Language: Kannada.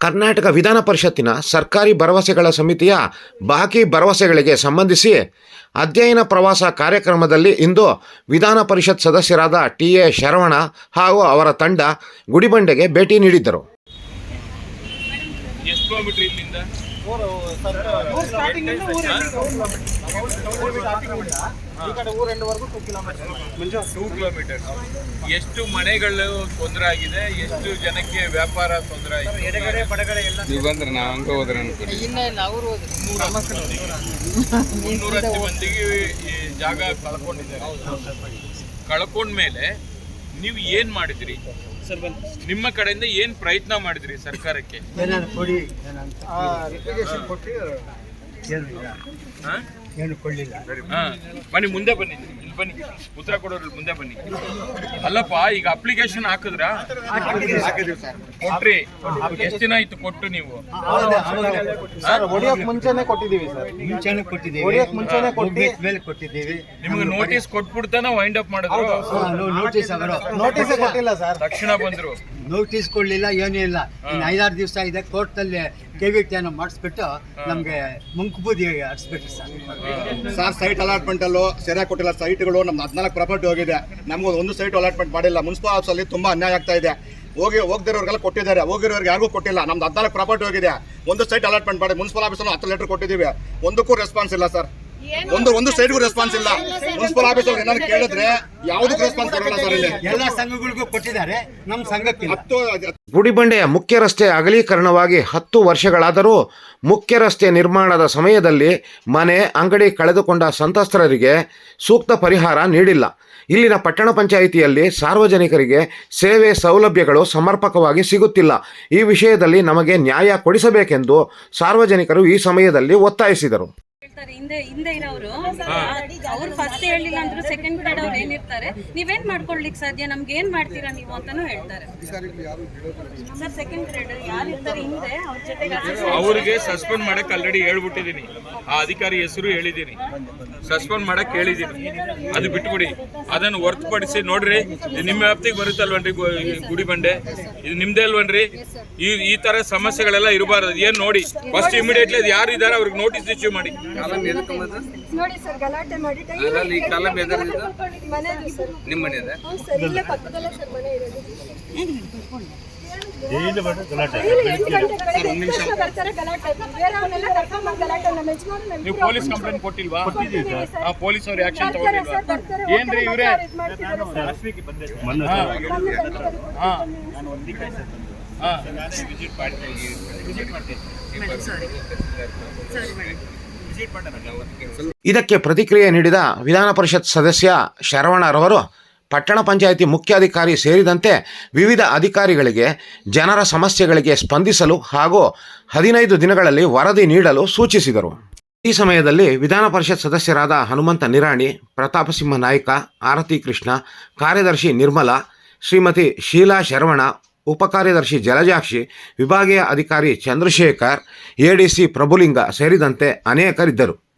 ಕರ್ನಾಟಕ ವಿಧಾನ ಪರಿಷತ್ತಿನ ಸರ್ಕಾರಿ ಭರವಸೆಗಳ ಸಮಿತಿಯ ಬಾಕಿ ಭರವಸೆಗಳಿಗೆ ಸಂಬಂಧಿಸಿ ಅಧ್ಯಯನ ಪ್ರವಾಸ ಕಾರ್ಯಕ್ರಮದಲ್ಲಿ ಇಂದು ವಿಧಾನ ಪರಿಷತ್ ಸದಸ್ಯರಾದ ಟಿ ಎ ಶರವಣ ಹಾಗೂ ಅವರ ತಂಡ ಗುಡಿಬಂಡೆಗೆ ಭೇಟಿ ನೀಡಿದ್ದರು. ಟೂ ಕಿಲೋಮೀಟರ್ ಎಷ್ಟು ಮನೆಗಳು ತೊಂದರೆ ಆಗಿದೆ ಎಷ್ಟು ಜನಕ್ಕೆ ವ್ಯಾಪಾರ ತೊಂದರೆ ಆಗಿದೆ? ನೀವು ಬಂದ್ರೆ ನಾವು ಹಂಗ ಹೋದ್ರೆ ಮುನ್ನೂರ ಇಲ್ಲ ಇಲ್ಲ ಅವ್ರು ಹೋದ್ರು. ಮುನ್ನೂರಷ್ಟು ಮಂದಿಗೆ. ಈ ಜಾಗ ಕಳ್ಕೊಂಡಿದ್ದಾರೆ. ಕಳ್ಕೊಂಡ್ಮೇಲೆ ನೀವು ಏನ್ ಮಾಡಿದ್ರಿ? ನಿಮ್ಮ ಕಡೆಯಿಂದ ಏನ್ ಪ್ರಯತ್ನ ಮಾಡಿದ್ರಿ ಸರ್ಕಾರಕ್ಕೆ? ಕೊಡಿ ಕೊಟ್ಟು ಏನು ಹಾ. ಬನ್ನಿ ಮುಂದೆ ಬನ್ನಿ. ಇಲ್ಲಿ ಬನ್ನಿ. ಉತ್ತರ ಕೊಡೋರು ಮುಂದೆ ಬನ್ನಿ. ಅಲ್ಲಪ್ಪ ಈಗ ಅಪ್ಲಿಕೇಶನ್ ಹಾಕಿದ್ರ? ಕೊಟ್ರಿ. ಎಷ್ಟು ದಿನ ಇತ್ತು ಕೊಟ್ಟು ನೀವು? ಸರ್ ಹೊಡಿಯೋಕ್ ಮುಂಚೆನೆ ಕೊಟ್ಟಿದ್ದೀವಿ ಸರ್. ಮುಂಚೆನೆ ಕೊಟ್ಟಿದ್ದೀವಿ. ಹೊಡಿಯೋಕ್ ಮುಂಚೆನೆ ಕೊಟ್ಟಿ ಮೇಲೆ ಕೊಟ್ಟಿದ್ದೀವಿ. ನಿಮ್ಗೆ ನೋಟಿಸ್ ಕೊಟ್ಬಿಡ್ತಾನೆ ವೈಂಡ್ ಅಪ್ ಮಾಡಿದ್ರು? ನೋಟಿಸ್ ಅವರು. ನೋಟಿಸ್ ಕೊಟ್ಟಿಲ್ಲ ಸರ್. ತಕ್ಷಣ ಬಂದ್ರು. ನೋಟಿಸ್ ಕೊಡ್ಲಿಲ್ಲ ಏನೂ ಇಲ್ಲ. ಇನ್ನು ಐದಾರು ದಿವಸ ಇದೆ ಕೋರ್ಟಲ್ಲಿ ಕೆ ವಿ ಟಿ ಅನ್ನು ಮಾಡಿಸ್ಬಿಟ್ಟು ನಮಗೆ ಮುಂಕುಬೂದಿ ಹರಿಸ್ಬಿಟ್ರು ಸರ್. ಸರ್ ಸೈಟ್ ಅಲಾಟ್ಮೆಂಟ್ ಅಲ್ಲೂ ಸರಿಯಾಗಿ ಕೊಟ್ಟಿಲ್ಲ ಸೈಟ್ಗಳು ನಮ್ಮ ಹದಿನಾಲ್ಕು ಪ್ರಾಪರ್ಟಿ ಹೋಗಿದೆ. ನಮ್ಗೆ ಒಂದು ಸೈಟ್ ಅಲಾಟ್ಮೆಂಟ್ ಮಾಡಿಲ್ಲ. ಮುನ್ಸಿಪಲ್ ಆಫೀಸಲ್ಲಿ ತುಂಬಾ ಅನ್ಯಾಯ ಆಗ್ತಾ ಇದೆ. ಹೋಗಿ, ಹೋಗ್ದಿರೋರ್ಗೆಲ್ಲ ಕೊಟ್ಟಿದ್ದಾರೆ. ಹೋಗಿರೋರ್ಗೆ ಯಾರಿಗೂ ಕೊಟ್ಟಿಲ್ಲ. ನಮ್ದು ಹದಿನಾಲ್ಕು ಪ್ರಾಪರ್ಟಿ ಹೋಗಿದೆ. ಒಂದು ಸೈಟ್ ಅಲಾಟ್ಮೆಂಟ್ ಮಾಡಿ ಮುನ್ಸಿಪಲ್ ಆಫೀಸಲ್ಲಿ ಹತ್ತು ಲೆಟರ್ ಕೊಟ್ಟಿದ್ದೀವಿ. ಒಂದಕ್ಕೂ ರೆಸ್ಪಾನ್ಸ್ ಇಲ್ಲ ಸರ್ ಒಂದು ಒಂದು ಸೈಡ್ಗೂ ರೆಸ್ಪಾನ್ಸ್ ಇಲ್ಲ. ಮುನ್ಸಿಪಲ್ ಆಫೀಸಲ್ಲಿ ಏನಾದ್ರು ಕೇಳಿದ್ರೆ ಯಾವುದಕ್ಕೂ ರೆಸ್ಪಾನ್ಸ್ ಕೊಡಲ್ಲ ಸರ್ ಇಲ್ಲಿ. ಎಲ್ಲ ಸಂಘಗಳಿಗೂ ಕೊಟ್ಟಿದ್ದಾರೆ. ನಮ್ಮ ಸಂಘಕ್ಕೆ ಹತ್ತು ಗುಡಿಬಂಡೆಯ ಮುಖ್ಯ ರಸ್ತೆ ಅಗಲೀಕರಣವಾಗಿ ಹತ್ತು ವರ್ಷಗಳಾದರೂ ಮುಖ್ಯ ರಸ್ತೆ ನಿರ್ಮಾಣದ ಸಮಯದಲ್ಲಿ ಮನೆ ಅಂಗಡಿ ಕಳೆದುಕೊಂಡ ಸಂತ್ರಸ್ತರಿಗೆ ಸೂಕ್ತ ಪರಿಹಾರ ನೀಡಿಲ್ಲ. ಇಲ್ಲಿನ ಪಟ್ಟಣ ಪಂಚಾಯಿತಿಯಲ್ಲಿ ಸಾರ್ವಜನಿಕರಿಗೆ ಸೇವೆ ಸೌಲಭ್ಯಗಳು ಸಮರ್ಪಕವಾಗಿ ಸಿಗುತ್ತಿಲ್ಲ. ಈ ವಿಷಯದಲ್ಲಿ ನಮಗೆ ನ್ಯಾಯ ಕೊಡಿಸಬೇಕೆಂದು ಸಾರ್ವಜನಿಕರು ಈ ಸಮಯದಲ್ಲಿ ಒತ್ತಾಯಿಸಿದರು. ಹೇಳ್ತಾರೆ ಹಿಂದೆ ಹಿಂದೆ ಇರೋರು. ಅವ್ರು ಫಸ್ಟ್ ಹೇಳಿಲ್ಲ ಅಂದ್ರು ಸೆಕೆಂಡ್ ಕಾರ್ಡ್ ಅವ್ರು ಏನಿರ್ತಾರೆ ನೀವೇನ್ ಮಾಡ್ಕೊಳ್ಲಿಕ್ಕೆ ಸಾಧ್ಯ? ನಮ್ಗೆ ಏನ್ ಮಾಡ್ತೀರಾ ನೀವು ಅಂತಾನು ಹೇಳ್ತಾರೆ. ಸರ್ ಸೆಕೆಂಡ್ ಗ್ರೇಡ್ ಯಾರು ಇರ್ತಾರೆ ಹಿಂದೆ ಅವ್ರ ಜೊತೆಗೆ assistant ಅವ್ರಿಗೆ ಸಸ್ಪೆಂಡ್ ಮಾಡಕ್ ಆಲ್ರೆಡಿ ಹೇಳ್ಬಿಟ್ಟಿದೀನಿ ಆ ಅಧಿಕಾರಿ ಹೆಸರು ಹೇಳಿದೀನಿ ಸಸ್ಪೆಂಡ್ ಮಾಡಕ್ ಹೇಳಿದೀನಿ ಅದು ಬಿಟ್ಬಿಡಿ. ಅದನ್ನು ಹೊರತುಪಡಿಸಿ ನೋಡ್ರಿ ನಿಮ್ಮ ವ್ಯಾಪ್ತಿಗೆ ಬರುತ್ತಲ್ವನ್ರಿ ಗುಡಿ ಬಂಡೆ? ಇದು ನಿಮ್ದೇ ಅಲ್ವನ್ರಿ? ಈ ಈ ತರ ಸಮಸ್ಯೆಗಳೆಲ್ಲ ಇರಬಾರದು. ಏನ್ ನೋಡಿ? ಫಸ್ಟ್ ಇಮಿಡಿಯೇಟ್ಲಿ ಅದು ಯಾರು ಇದಾರೆ ಅವ್ರಿಗೆ ನೋಟಿಸ್ ಇಶ್ಯೂ ಮಾಡಿ. ನೋಡಿ ಸರ್ ಗಲಾಟೆ ಮಾಡಿ. ಅಲ್ಲ ಈ ಕಾಲಂ ಸರ್. ನಿಮ್ಮ ಮನೆ ಇದೆ ಹ್ಞೂ ಸರ್ ಇಲ್ಲೇ ಪಕ್ಕದಲ್ಲೇ ಸರ್ ಮನೆ ಇರೋದು. ಬೆಳಗ್ಗೆ ಎದ್ದ ಗಲಾಟೆ. ಬೇರೆ ಕರ್ಕೊಂಡು ಬಂದು ಗಲಾಟೆ ನಮ್ಮ ಯಜಮಾನ ನೀವು ಪೊಲೀಸ್ ಕಂಪ್ಲೇಂಟ್ ಕೊಟ್ಟಿಲ್ವಾ? ಕೊಟ್ಟಿದ್ದೀವಿ ಸರ್. ಆ ಪೊಲೀಸ್ ಅವ್ರು ಆಕ್ಷನ್ ತಗೊಂಡಿಲ್ವಾ? ಸರ್ ಏನ್ರಿ ಇವ್ರೆ? ಒಂದು ಕೈ ಸರ್. ಮೊನ್ನೆ ತಂದು ಹಾ. ಹಾ. ಇದಕ್ಕೆ ಪ್ರತಿಕ್ರಿಯೆ ನೀಡಿದ ವಿಧಾನ ಪರಿಷತ್ ಸದಸ್ಯ ಶರವಣರವರು, ಪಟ್ಟಣ ಪಂಚಾಯಿತಿ ಮುಖ್ಯಾಧಿಕಾರಿ ಸೇರಿದಂತೆ ವಿವಿಧ ಅಧಿಕಾರಿಗಳಿಗೆ ಜನರ ಸಮಸ್ಯೆಗಳಿಗೆ ಸ್ಪಂದಿಸಲು ಹಾಗೂ ಹದಿನೈದು ದಿನಗಳಲ್ಲಿ ವರದಿ ನೀಡಲು ಸೂಚಿಸಿದರು. ಈ ಸಮಯದಲ್ಲಿ ವಿಧಾನ ಪರಿಷತ್ ಸದಸ್ಯರಾದ ಹನುಮಂತ ನಿರಾಣಿ ಪ್ರತಾಪಸಿಂಹ ನಾಯ್ಕ, ಆರತಿ ಕೃಷ್ಣ, ಕಾರ್ಯದರ್ಶಿ ನಿರ್ಮಲಾ, ಶ್ರೀಮತಿ ಶೀಲಾ ಶರವಣ ಉಪಕಾರ್ಯದರ್ಶಿ ಜಲಜಾಕ್ಷಿ ವಿಭಾಗೀಯ ಅಧಿಕಾರಿ ಚಂದ್ರಶೇಖರ್ ಎಡಿಸಿ ಪ್ರಭುಲಿಂಗ ಸೇರಿದಂತೆ ಅನೇಕರಿದ್ದರು.